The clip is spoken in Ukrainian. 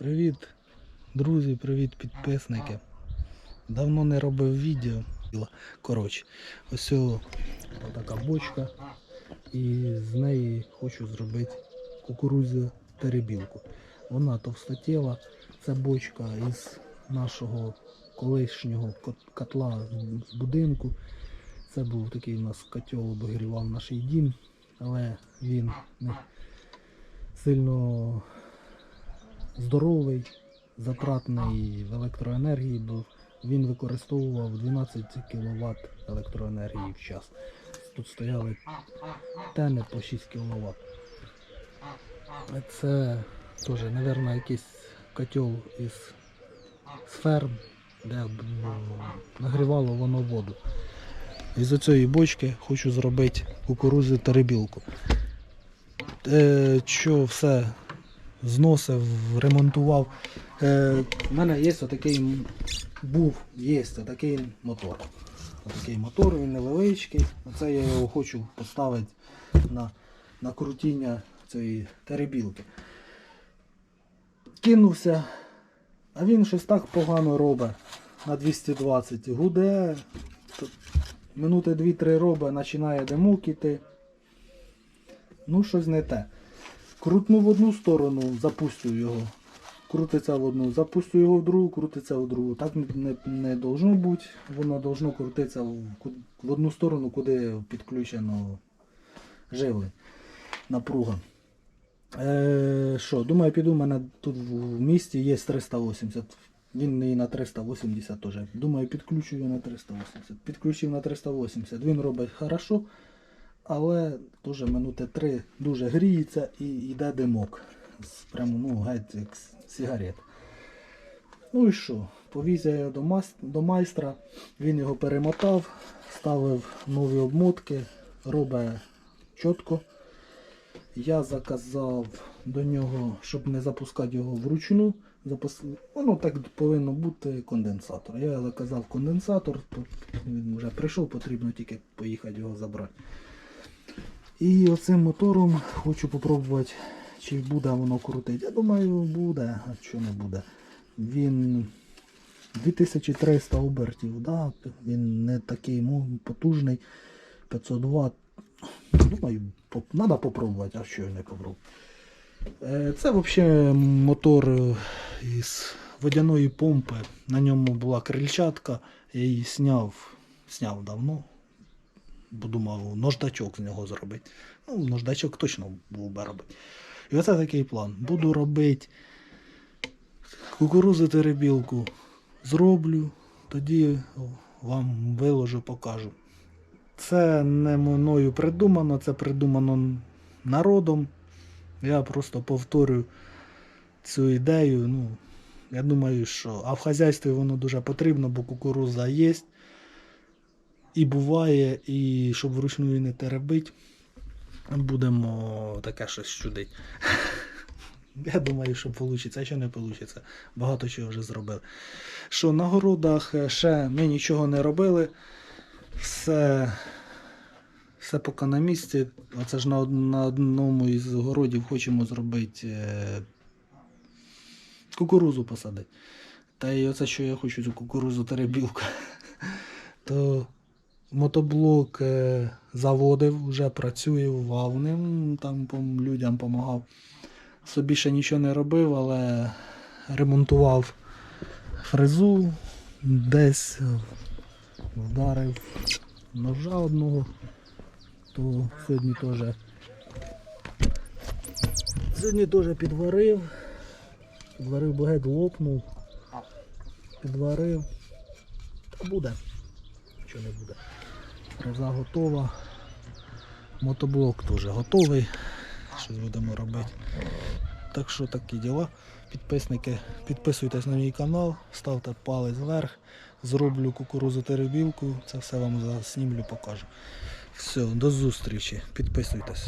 Привіт, друзі, привіт, підписники. Давно не робив відео. Коротше, ось така бочка. І з неї хочу зробити кукурудзю перебілку. Вона товстотіла. Це бочка із нашого колишнього котла з будинку. Це був такий у нас котел обігрівав наш дім, але він не сильно здоровий, затратний в електроенергії був. Він використовував 12 кВт електроенергії в час. Тут стояли тени по 6 кВт. Це теж, мабуть, якийсь котел із ферм, де м, нагрівало воно воду. Із цієї бочки хочу зробити кукурудзу та рибілку. Е, що все зносив, ремонтував. Е, у мене є отакий був, є отакий мотор. Отакий мотор, він невеличкий. Оце я його хочу поставити на, на крутіння цієї теребілки. Кинувся, а він щось так погано робить на 220. Гуде, минути 2-3 робить, починає димок іти. Ну, щось не те. Крутну в одну сторону, запустю його. Крутиться в одну, запустю його в другу, крутиться в другу. Так не, не, не должно бути. Воно должно крутитися в, в одну сторону, куди підключено живлення. Напруга. Е, що, думаю, піду, у мене тут в місті є 380. Він і на 380 теж. Думаю, підключу його на 380. Підключив на 380. Він робить хорошо, але теж минути 3 дуже гріється і йде димок. Прямо ну, геть як сигарет. Ну і що? Повіз я його до, майстра, він його перемотав, ставив нові обмотки, робить чітко. Я заказав до нього, щоб не запускати його вручну. Запус... Воно так повинно бути конденсатор. Я заказав конденсатор, то він вже прийшов, потрібно тільки поїхати його забрати. І оцим мотором хочу попробувати, чи буде воно крутити. Я думаю, буде, а що не буде. Він 2300 обертів, да? він не такий потужний, 500 Вт. Думаю, треба попробувати, а що я не попробую. Е, Це взагалі мотор е, із водяної помпи. На ньому була крильчатка, я її сняв, сняв давно. Бо думав, наждачок з нього зробити. Ну, наждачок точно був би робити. І оце такий план. Буду робити кукурудзу теребілку. Зроблю, тоді вам виложу, покажу. Це не мною придумано, це придумано народом. Я просто повторюю цю ідею. Ну, я думаю, що. А в хазяйстві воно дуже потрібно, бо кукуруза є. І буває, і щоб вручну не теребить, будемо таке щось чудити. Я думаю, що вийде, а що не вийде. Багато чого вже зробили. Що на городах е, ще ми нічого не робили. Все, все поки на місці. Оце ж на, на одному із городів хочемо зробити е, кукурузу посадити. Та й оце, що я хочу цю кукурузу теребілку. То мотоблок е, заводив, вже працює, вав ним, там людям допомагав. Собі ще нічого не робив, але ремонтував фрезу, десь вдарив ножа одного, то сьогодні теж сьогодні теж підварив. Підварив багет лопнув. Підварив. Та буде. Що не буде. Фреза готова. Мотоблок теж готовий. Щось будемо робити. Так що такі діла. Підписники, підписуйтесь на мій канал, ставте палець вверх, зроблю кукурузу теребілку, це все вам заснімлю, покажу. Все, до зустрічі, підписуйтесь.